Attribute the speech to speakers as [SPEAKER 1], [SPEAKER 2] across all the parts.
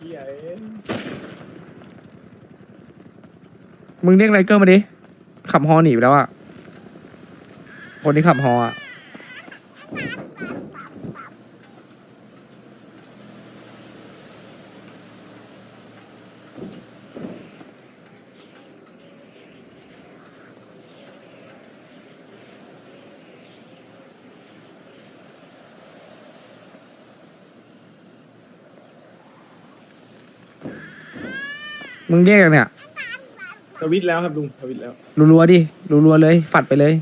[SPEAKER 1] หี้ยเอ้ย
[SPEAKER 2] มึงเรียกไรเกอร์มาดิ ขับฮอหนีไปแล้วอะ คนที่ขับฮออะมึ งเรียกยังเนี่ย
[SPEAKER 1] ทวิตแล้วครับลุงทวิตแล้ว
[SPEAKER 2] รัวๆดิ รัวๆเลย ฝัดไปเลย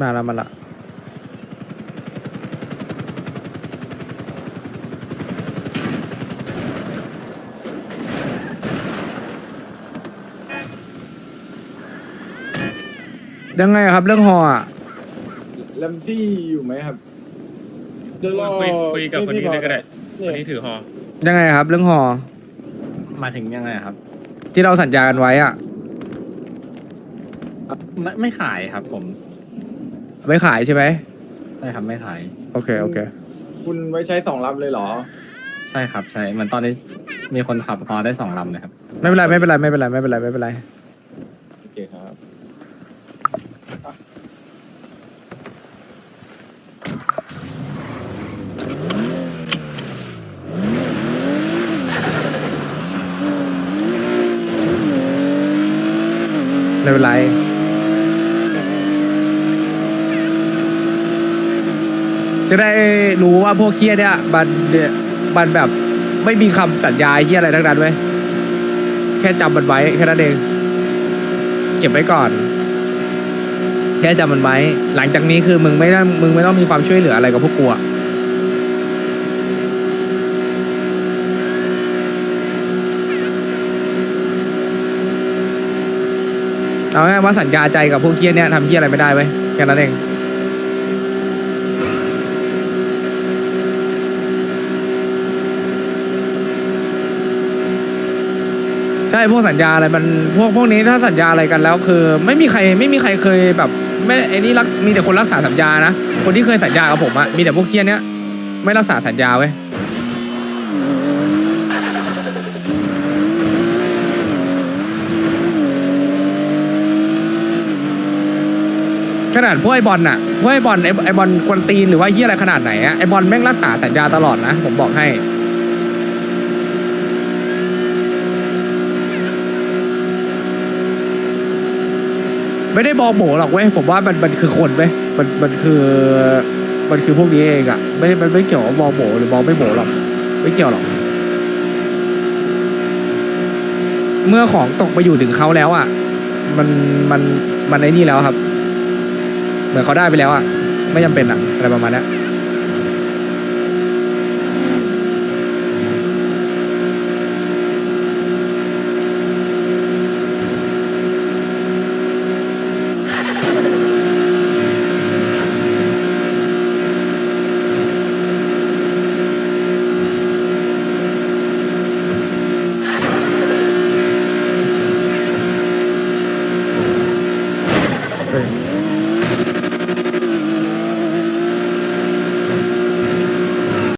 [SPEAKER 2] มาละมาละยังไงอะครับ เรื่องฮออะ
[SPEAKER 1] แลมซี่อยู่ไหมครับเดี๋ยวรอ
[SPEAKER 3] คุยคุยกับคนนี้เลยก็ได้
[SPEAKER 1] เนี่
[SPEAKER 3] คน
[SPEAKER 1] ย
[SPEAKER 3] นี้ถือฮอ
[SPEAKER 2] ยังไงครับ เรื่องฮอ
[SPEAKER 4] มาถึงยังไงครับ
[SPEAKER 2] ที่เราสัญญากันไว้อะ
[SPEAKER 4] ไม่ไม่ขายครับผม
[SPEAKER 2] ไม่ขายใช่ไหม
[SPEAKER 4] ใช่ครับไม่ขาย
[SPEAKER 2] โอเคโอเค
[SPEAKER 1] คุณไว้ใช้สองลำเลยเหรอ
[SPEAKER 4] ใช่ครับ ใช่เหมือนตอนนี้มีคนขับพอได้สองลำเลยครับ
[SPEAKER 2] ไม่เป็นไรไม่เป็นไรไม่เป็นไรไม่เป็นไรไม่เป็นไร
[SPEAKER 1] โอเคครับ
[SPEAKER 2] ไม่เป็นไร จะได้รู้ว่าพวกเคียเนี่ยมันเนี่ยมันแบบไม่มีคำสัญญาเคียอะไรทั้งนั้นเว้ยแค่จำมันไว้แค่นั้นเอง เก็บไว้ก่อน แค่จำมันไว้ หลังจากนี้คือมึงไม่ต้องมึงไม่ต้องมีความช่วยเหลืออะไรกับพวกกูอะเอาง่ายๆว่าสัญญาใจกับพวกเคียเนี่ยทำเคียอะไรไม่ได้เว้ยแค่นั้นเอง ใช่พวกสัญญาอะไรมันพวกพวกนี้ถ้าสัญญาอะไรกันแล้ว คือไม่มีใครไม่มีใครเคยแบบไม่ไอ้นี่รักมีแต่คนรักษาสัญญานะคนที่เคยสัญญากับผมอะมีแต่พวกเคียเนี้ยไม่รักษาสัญญาเว้ยขนาดพวกไอ้บอลน่ะพวกไอ้บอลไอ้ไอบอลกวนตีนหรือว่าเฮียอะไรขนาดไหนอะไอ้บอลแม่งรักษาสัญญาตลอดนะ ผมบอกให้ ไม่ได้มองโหมหรอกเว้ยผมว่ามันมันคือคนเว้ยมันมันคือมันคือพวกนี้เองอะไม่มันไม่เกี่ยวกับมองโหมหรือมองไม่โหมหรอกไม่เกี่ยวหรอก เมื่อของตกไปอยู่ถึงเขาแล้วอะมันมันมันไอ้นี่แล้วครับ เหมือนเขาได้ไปแล้วอะไม่จำเป็นอะอะไรประมาณนี้ 对